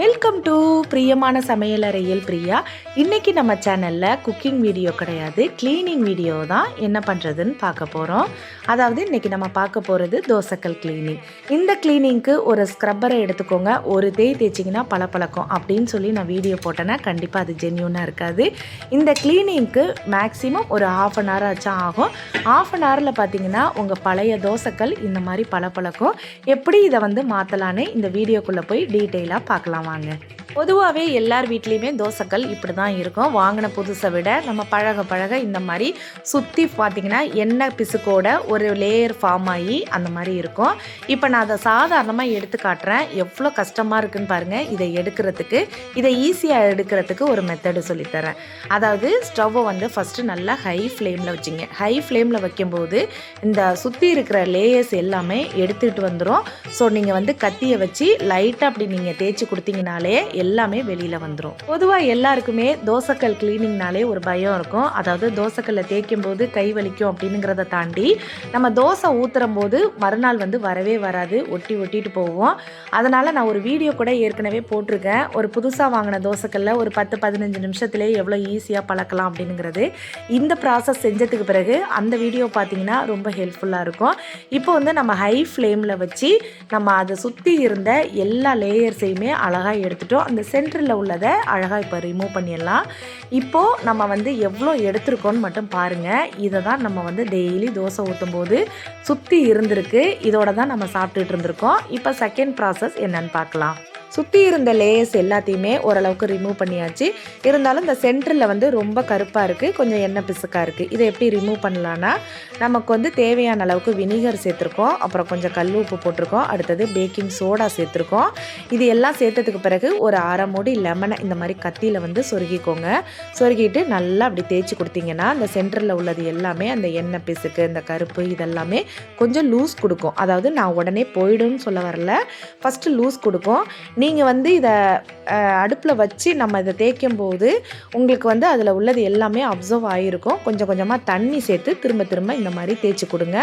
Welcome to பிரியமான சமையலறையில் பிரியா. இன்னைக்கு நம்ம சேனலில் குக்கிங் வீடியோ கிடையாது க்ளீனிங் வீடியோ தான் என்ன பண்ணுறதுன்னு பார்க்க போகிறோம் அதாவது இன்னைக்கு நம்ம பார்க்க போகிறது தோசைக்கல் க்ளீனிங் இந்த க்ளீனிங்க்கு ஒரு ஸ்க்ரப்பரை எடுத்துக்கோங்க. ஒரு தேய் தேய்ச்சிங்கன்னா பளபளக்கும் அப்படின்னு சொல்லி நான் வீடியோ போட்டேன்னா கண்டிப்பாக அது ஜென்யூனாக இருக்காது. இந்த க்ளீனிங்க்கு மேக்ஸிமம் ஒரு ஆஃப் அன் ஹவர் ஆச்சும் ஆகும். ஆஃப் அன் ஹவரில் பார்த்தீங்கன்னா உங்கள் பழைய தோசைக்கல் இந்த மாதிரி பழப்பழக்கம் எப்படி இதை வந்து மாற்றலான்னு இந்த வீடியோக்குள்ளே போய் டீட்டெயிலாக பார்க்கலாம். 管理 பொதுவாகவே எல்லார் வீட்லேயுமே தோசைக்கல் இப்படி தான் இருக்கும். வாங்கின புதுசை விட நம்ம பழக பழக இந்த மாதிரி சுற்றி பார்த்தீங்கன்னா எண்ணெய் பிசுக்கோட ஒரு லேயர் ஃபார்ம் ஆகி அந்த மாதிரி இருக்கும். இப்போ நான் அதை சாதாரணமாக எடுத்து காட்டுறேன். எவ்வளோ கஷ்டமாக இருக்குன்னு பாருங்கள் இதை எடுக்கிறதுக்கு இதை ஈஸியாக எடுக்கிறதுக்கு ஒரு மெத்தடு சொல்லித்தரேன் அதாவது ஸ்டவ்வை வந்து ஃபஸ்ட்டு நல்லா ஹை ஃப்ளேமில் வச்சுங்க. ஹை ஃப்ளேமில் வைக்கும்போது இந்த சுற்றி இருக்கிற லேயர்ஸ் எல்லாமே எடுத்துகிட்டு வந்துடும் ஸோ நீங்கள் வந்து கத்தியை வச்சு லைட்டாக அப்படி நீங்கள் தேய்ச்சி கொடுத்தீங்கனாலே எல்லாமே வெளியில் வந்துடும் பொதுவாக எல்லாருக்குமே தோசைக்கல் க்ளீனிங்னாலே ஒரு பயம் இருக்கும். அதாவது தோசைக்கல்லை தேய்க்கும் போது கை வலிக்கும் அப்படிங்கிறத தாண்டி நம்ம தோசை ஊற்றுறம் போது மறுநாள் வந்து வரவே வராது. ஒட்டி ஒட்டிட்டு போவோம். அதனால் நான் ஒரு வீடியோ கூட ஏற்கனவே போட்டிருக்கேன். ஒரு புதுசாக வாங்கின தோசைக்கல்ல ஒரு பத்து பதினஞ்சு நிமிஷத்துலேயே எவ்வளோ ஈஸியாக பழக்கலாம் அப்படிங்கிறது இந்த ப்ராசஸ் செஞ்சதுக்கு பிறகு அந்த வீடியோ பார்த்தீங்கன்னா ரொம்ப ஹெல்ப்ஃபுல்லாக இருக்கும். இப்போ வந்து நம்ம ஹை ஃப்ளேமில் வச்சு நம்ம அதை சுற்றி இருந்த எல்லா லேயர்ஸையுமே அழகாக எடுத்துட்டோம். அந்த சென்டரில் உள்ளதை அழகாக இப்போ ரிமூவ் பண்ணிடலாம். இப்போது நம்ம வந்து எவ்வளோ எடுத்திருக்கோன்னு மட்டும் பாருங்கள் இதை தான் நம்ம வந்து டெய்லி தோசை ஊற்றும் போது சுற்றி இருந்திருக்கு. இதோட தான் நம்ம சாப்பிட்டுட்டு இருந்திருக்கோம். இப்போ செகண்ட் ப்ராசஸ் என்னன்னு பார்க்கலாம். சுற்றி இருந்த லேயர்ஸ் எல்லாத்தையுமே ஓரளவுக்கு ரிமூவ் பண்ணியாச்சு. இருந்தாலும் இந்த சென்டரில் வந்து ரொம்ப கருப்பாக இருக்குது கொஞ்சம் எண்ணெய் பிசுக்காக இருக்குது இதை எப்படி ரிமூவ் பண்ணலான்னா நமக்கு வந்து தேவையான அளவுக்கு வினிகர் சேர்த்துருக்கோம். அப்புறம் கொஞ்சம் கல் உப்பு போட்டிருக்கோம். அடுத்தது பேக்கிங் சோடா சேர்த்துருக்கோம். இது எல்லாம் சேர்த்ததுக்கு பிறகு ஒரு அரை மூடி லெமனை இந்த மாதிரி கத்தியில் வந்து சொருகிக்கோங்க. சொருகிட்டு நல்லா அப்படி தேய்ச்சி கொடுத்தீங்கன்னா அந்த சென்டரில் உள்ளது எல்லாமே அந்த எண்ணெய் பிசுக்கு இந்த கருப்பு இதெல்லாமே கொஞ்சம் லூஸ் கொடுக்கும். அதாவது நான் உடனே போயிடும்னு சொல்ல வரல. ஃபஸ்ட்டு லூஸ் கொடுக்கும். நீங்கள் வந்து இதை அடுப்பில் வச்சு நம்ம இதை தேய்க்கும் போது உங்களுக்கு வந்து அதில் உள்ளது எல்லாமே அப்சர்வ் ஆகிருக்கும் கொஞ்சம் கொஞ்சமாக தண்ணி சேர்த்து திரும்ப திரும்ப இந்த மாதிரி தேய்ச்சி கொடுங்க.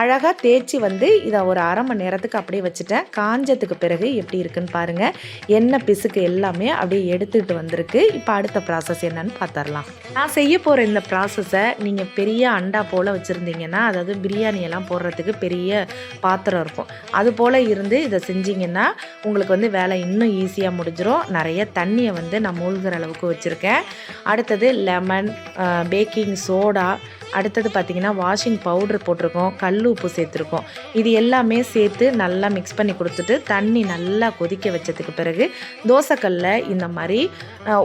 அழகாக தேய்ச்சி வந்து இதை ஒரு அரை மணி நேரத்துக்கு அப்படியே வச்சுட்டேன். காஞ்சதுக்கு பிறகு எப்படி இருக்குன்னு பாருங்கள் எண்ணெய் பிசுக்கு எல்லாமே அப்படியே எடுத்துகிட்டு வந்திருக்கு. இப்போ அடுத்த ப்ராசஸ் என்னன்னு பார்த்துடலாம் நான் செய்ய போகிற இந்த ப்ராசஸை நீங்கள் பெரிய அண்டா போல் வச்சுருந்தீங்கன்னா அதாவது பிரியாணி எல்லாம் போடுறதுக்கு பெரிய பாத்திரம் இருக்கும். அது போல் இருந்து இதை செஞ்சீங்கன்னா உங்களுக்கு வந்து வேலை இன்னும் ஈஸியாக முடிஞ்சிடும் நிறைய தண்ணியை வந்து நான் மூழ்கிற அளவுக்கு வச்சுருக்கேன். அடுத்தது லெமன் பேக்கிங் சோடா அடுத்தது பார்த்திங்கன்னா வாஷிங் பவுட்ரு போட்டிருக்கோம். கல் உப்பு சேர்த்துருக்கோம். இது எல்லாமே சேர்த்து நல்லா மிக்ஸ் பண்ணி கொடுத்துட்டு தண்ணி நல்லா கொதிக்க வச்சதுக்கு பிறகு தோசைக்கல்ல இந்த மாதிரி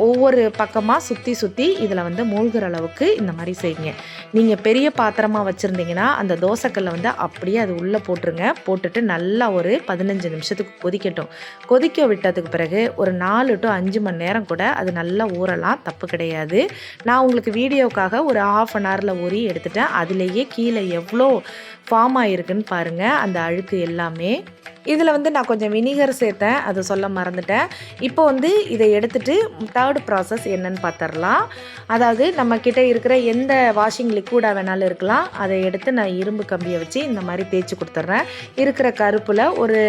ஒவ்வொரு பக்கமாக சுற்றி சுற்றி இதில் வந்து மூழ்கிற அளவுக்கு இந்த மாதிரி செய்யுங்க. நீங்கள் பெரிய பாத்திரமாக வச்சுருந்தீங்கன்னா அந்த தோசைக்கல்லை வந்து அப்படியே அது உள்ளே போட்டுருங்க. போட்டுட்டு நல்லா ஒரு பதினஞ்சு நிமிஷத்துக்கு கொதிக்கட்டும். கொதிக்க விட்டதுக்கு பிறகு ஒரு நாலு டு அஞ்சு மணி நேரம் கூட அது நல்லா ஊறலாம் தப்பு கிடையாது. நான் உங்களுக்கு வீடியோக்காக ஒரு ஆஃப் அன் ஹவரில் ஊறி எடுத்துட்டேன். அதுலேயே கீழே எவ்வளோ ஃபார்ம் ஆகிருக்குன்னு பாருங்கள் அந்த அழுக்கு எல்லாமே. இதில் வந்து நான் கொஞ்சம் வினிகர் சேர்த்தேன் அது சொல்ல மறந்துட்டேன். இப்போ வந்து இதை எடுத்துகிட்டு தேர்ட் ப்ராசஸ் என்னன்னு பார்த்துடலாம் அதாவது நம்ம கிட்ட இருக்கிற எந்த வாஷிங் லிக்விடாக வேணாலும் இருக்கலாம். அதை எடுத்து நான் இரும்பு கம்பியை வச்சு இந்த மாதிரி தேய்ச்சி கொடுத்துட்றேன். இருக்கிற கருப்பில் ஒரு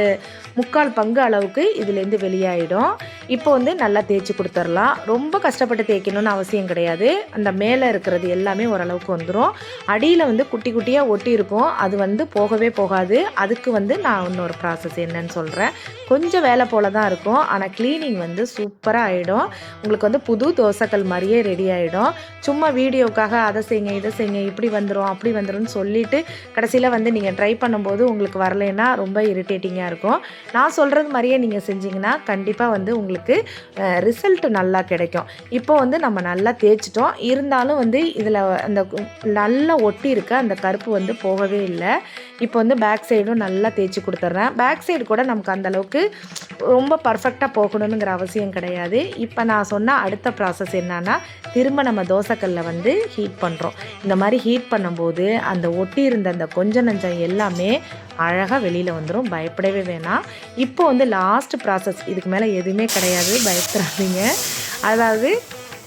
முக்கால் பங்கு அளவுக்கு இதுலேருந்து வெளியாயிடும். இப்போ வந்து நல்லா தேய்ச்சி கொடுத்துடலாம் ரொம்ப கஷ்டப்பட்டு தேய்க்கணும்னு அவசியம் கிடையாது. அந்த மேலே இருக்கிறது எல்லாமே ஓரளவுக்கு வந்துடும் அடியில் வந்து குட்டி குட்டியாக ஒட்டி இருக்கும். அது அது வந்து போகவே போகாது. அதுக்கு வந்து நான் இன்னொரு ப்ராசஸ் என்னன்னு சொல்கிறேன் கொஞ்சம் வேலை போல தான் இருக்கும். ஆனால் க்ளீனிங் வந்து சூப்பராக ஆகிடும் உங்களுக்கு வந்து புது தோசைக்கல் மாதிரியே ரெடி ஆகிடும் சும்மா வீடியோக்காக அதை செய்யுங்க இதை செய்யுங்க இப்படி வந்துடும் அப்படி வந்துடும் சொல்லிட்டு கடைசியில் வந்து நீங்கள் ட்ரை பண்ணும்போது உங்களுக்கு வரலைன்னா ரொம்ப இரிட்டேட்டிங்காக இருக்கும். நான் சொல்கிறது மாதிரியே நீங்கள் செஞ்சீங்கன்னா கண்டிப்பாக வந்து உங்களுக்கு ரிசல்ட் நல்லா கிடைக்கும். இப்போ வந்து நம்ம நல்லா தேய்ச்சிட்டோம். இருந்தாலும் வந்து இதில் அந்த நல்லா ஒட்டி இருக்க அந்த கருப்பு வந்து போகவே இல்லை. இப்போ வந்து பேக் சைடும் நல்லா தேய்ச்சி கொடுத்துட்றேன் பேக் சைடு கூட நமக்கு அந்தளவுக்கு ரொம்ப பர்ஃபெக்டாக போகணுங்கிற அவசியம் கிடையாது. இப்போ நான் சொன்ன அடுத்த ப்ராசஸ் என்னன்னா திரும்ப நம்ம தோசைக்கல்ல வந்து ஹீட் பண்ணுறோம் இந்த மாதிரி ஹீட் பண்ணும்போது அந்த ஒட்டி இருந்த அந்த கொஞ்ச நஞ்சம் எல்லாமே அழகாக வெளியில் வந்துடும் பயப்படவே வேணாம். இப்போ வந்து லாஸ்ட் ப்ராசஸ் இதுக்கு மேலே எதுவுமே கிடையாது. பயப்படாதீங்க. அதாவது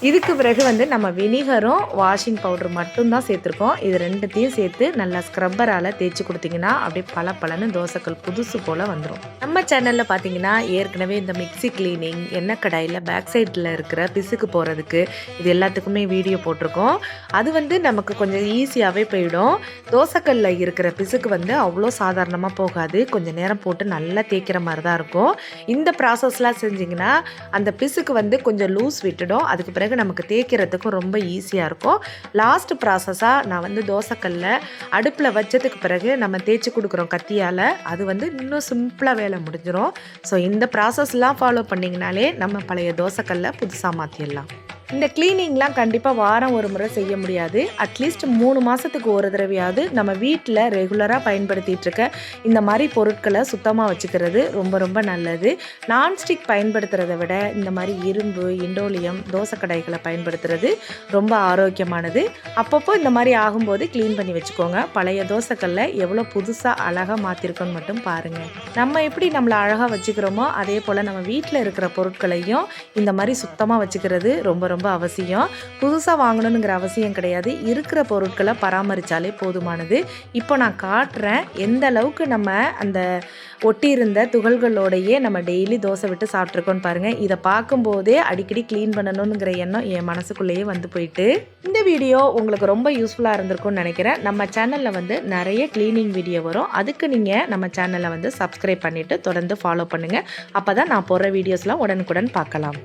இதுக்கு பிறகு வந்து நம்ம வினிகரும் வாஷிங் பவுடர் மட்டும்தான் சேர்த்துருக்கோம். இது ரெண்டுத்தையும் சேர்த்து நல்லா ஸ்க்ரப்பரால் தேய்ச்சி கொடுத்தீங்கன்னா அப்படியே பல பலன்னு தோசைக்கல் புதுசு போல் வந்துடும் நம்ம சேனலில் பார்த்தீங்கன்னா ஏற்கனவே இந்த மிக்ஸி கிளீனிங் எண்ணெய் கடாயில் பேக் சைடில் இருக்கிற பிசுக்கு போகிறதுக்கு இது எல்லாத்துக்குமே வீடியோ போட்டிருக்கோம். அது வந்து நமக்கு கொஞ்சம் ஈஸியாகவே போயிடும். தோசைக்கல்லில் இருக்கிற பிசுக்கு வந்து அவ்வளோ சாதாரணமாக போகாது. கொஞ்சம் நேரம் போட்டு நல்லா தேய்க்கிற மாதிரி தான் இருக்கும். இந்த ப்ராசஸ்லாம் செஞ்சிங்கன்னா அந்த பிசுக்கு வந்து கொஞ்சம் லூஸ் விட்டுடும். அதுக்கு பிறகு பிறகு நமக்கு தேய்க்கிறதுக்கும் ரொம்ப ஈஸியாக இருக்கும். லாஸ்ட் ப்ராசஸாக நான் வந்து தோசைக்கல்ல அடுப்பில் வச்சதுக்கு பிறகு நம்ம தேய்ச்சி கொடுக்குறோம் கத்தியால். அது வந்து இன்னும் சிம்பிளாக வேலை முடிஞ்சிடும் ஸோ இந்த ப்ராசஸ்லாம் ஃபாலோ பண்ணிங்கனாலே நம்ம பழைய தோசைக்கல்ல புதுசாக மாற்றிடலாம் இந்த க்ளீனிங்லாம் கண்டிப்பாக வாரம் ஒரு முறை செய்ய முடியாது. அட்லீஸ்ட் மூணு மாதத்துக்கு ஒரு தடவையாவது நம்ம வீட்டில் ரெகுலராக பயன்படுத்திகிட்டு இருக்க இந்த மாதிரி பொருட்களை சுத்தமாக வச்சுக்கிறது ரொம்ப ரொம்ப நல்லது. நான்ஸ்டிக் பயன்படுத்துகிறத விட இந்த மாதிரி இரும்பு இண்டோலியம் தோசை கடைகளை பயன்படுத்துறது ரொம்ப ஆரோக்கியமானது. அப்பப்போ இந்த மாதிரி ஆகும்போது க்ளீன் பண்ணி வச்சுக்கோங்க. பழைய தோசைக்கல்ல எவ்வளோ புதுசாக அழகாக மாற்றிருக்கோன்னு மட்டும் பாருங்கள் நம்ம எப்படி நம்மளை அழகாக வச்சுக்கிறோமோ அதே போல் நம்ம வீட்டில் இருக்கிற பொருட்களையும் இந்த மாதிரி சுத்தமாக வச்சுக்கிறது ரொம்ப ரொம்ப ரொம்ப அவசியம். புதுசாக வாங்கணுங்கிற அவசியம் கிடையாது. இருக்கிற பொருட்களை பராமரித்தாலே போதுமானது. இப்போ நான் காட்டுறேன் எந்த அளவுக்கு நம்ம அந்த ஒட்டியிருந்த துகள்களோடையே நம்ம டெய்லி தோசை விட்டு சாப்பிட்ருக்கோன்னு பாருங்கள் இதை பார்க்கும்போதே அடிக்கடி க்ளீன் பண்ணணுங்கிற எண்ணம் என் மனசுக்குள்ளேயே வந்து போயிட்டு இந்த வீடியோ உங்களுக்கு ரொம்ப யூஸ்ஃபுல்லாக இருந்திருக்கும்னு நினைக்கிறேன். நம்ம சேனலில் வந்து நிறைய க்ளீனிங் வீடியோ வரும். அதுக்கு நீங்கள் நம்ம சேனலை வந்து சப்ஸ்கிரைப் பண்ணிவிட்டு தொடர்ந்து ஃபாலோ பண்ணுங்கள் அப்போ தான் நான் போடுற வீடியோஸ்லாம் உடனுக்குடன் பார்க்கலாம்.